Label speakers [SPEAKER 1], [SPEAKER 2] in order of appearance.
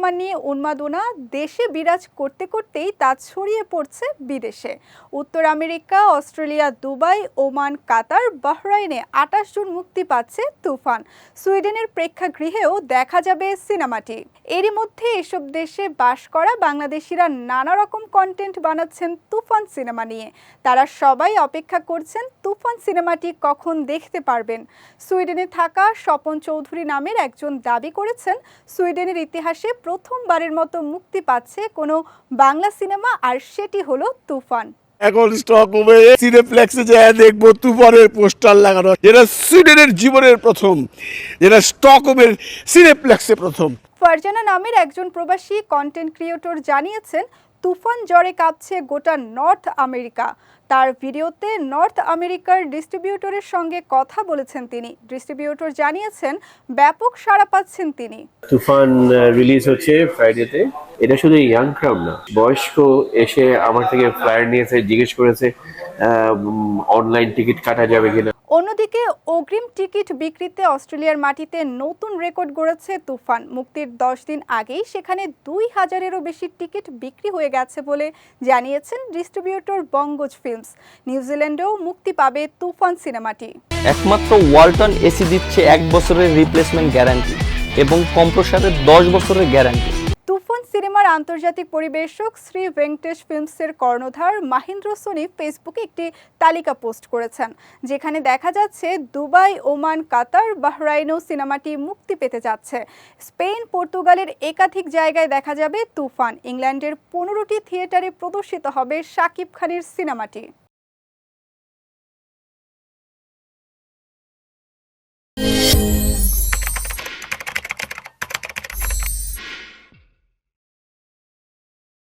[SPEAKER 1] Cinema নিয়ে উন্মাদনা দেশে বিরাজ করতে করতেই তা ছড়িয়ে পড়ছে বিদেশে। উত্তর America, Australia, Dubai, Oman, Qatar, বাহরাইনে আটাশ জুন মুক্তি পাচ্ছে তুফান। সুইডেনের প্রেক্ষাগৃহেও দেখা যাবে সিনেমাটি। এরই মধ্যে এসব দেশে বাস করা বাংলাদেশিরা নানা রকম কন্টেন্ট বানাচ্ছেন তুফান সিনেমা নিয়ে। তারা সবাই অপেক্ষা করছেন তুফান সিনেমাটি কখন দেখতে পারবেন। সুইডেনে থাকা স্বপন চৌধুরী নামের একজন দাবি করেছেন, সুইডেনের ইতিহাসে প্রথমবারের মতো মুক্তি পাচ্ছে কোনো বাংলা সিনেমা আর সেটি হলো তুফান।
[SPEAKER 2] এখন স্টক হবে সিনেপ্লেক্সে যায় দেখব তুফানের পোস্টার লাগানো যেটা সুইডেনের জীবনের প্রথম যেটা স্টকহোমের সিনেপ্লেক্সে প্রথম।
[SPEAKER 1] ফারজানা নামের একজন প্রবাসী কন্টেন্ট ক্রিয়েটর জানিয়েছেন তুফান জ্বরে কাঁপছে গোটা নর্থ আমেরিকা। তার ভিডিওতে নর্থ আমেরিকার ডিস্ট্রিবিউটরের সঙ্গে কথা বলেছেন তিনি। ডিস্ট্রিবিউটর জানিয়েছেন, ব্যাপক সাড়া পাচ্ছেন তিনি।
[SPEAKER 3] তুফান রিলিজ হচ্ছে ফ্রাইডেতে এটা শুধু ইয়াং ক্রাউড না, বয়স্ক এসে আমার থেকে ফ্লায়ার নিয়েছে, জিজ্ঞেস করেছে অনলাইন টিকিট কাটা যাবে কিনা।
[SPEAKER 1] অন্যদিকে, অগ্রিম টিকিট বিক্রিতে অস্ট্রেলিয়ার মাটিতে নতুন রেকর্ড গড়েছে তুফান। মুক্তির দশ দিন আগেই সেখানে দুই হাজারেরও বেশি টিকিট বিক্রি হয়ে গেছে বলে জানিয়েছেন ডিস্ট্রিবিউটর বঙ্গজ ফিল্মস। নিউজিল্যান্ডেও মুক্তি পাবে তুফান সিনেমাটি।
[SPEAKER 4] একমাত্র ওয়ালটন এসি দিচ্ছে এক বছরের রিপ্লেসমেন্ট গ্যারান্টি এবং কম্প্রসারের দশ বছরের গ্যারান্টি
[SPEAKER 1] সিনেমার আন্তর্জাতিক পরিবেশক শ্রী ভেঙ্কটেশ ফিল্মসের কর্ণধার মাহিন্দ্র সোনি ফেসবুকে একটি তালিকা পোস্ট করেছেন, যেখানে দেখা যাচ্ছে দুবাই, ওমান, কাতার বাহরাইনো সিনেমাটি মুক্তি পেতে যাচ্ছে। স্পেন, পর্তুগালের একাধিক জায়গায় দেখা যাবে তুফান। ইংল্যান্ডের পনেরোটি থিয়েটারে প্রদর্শিত হবে শাকিব খানের সিনেমাটি।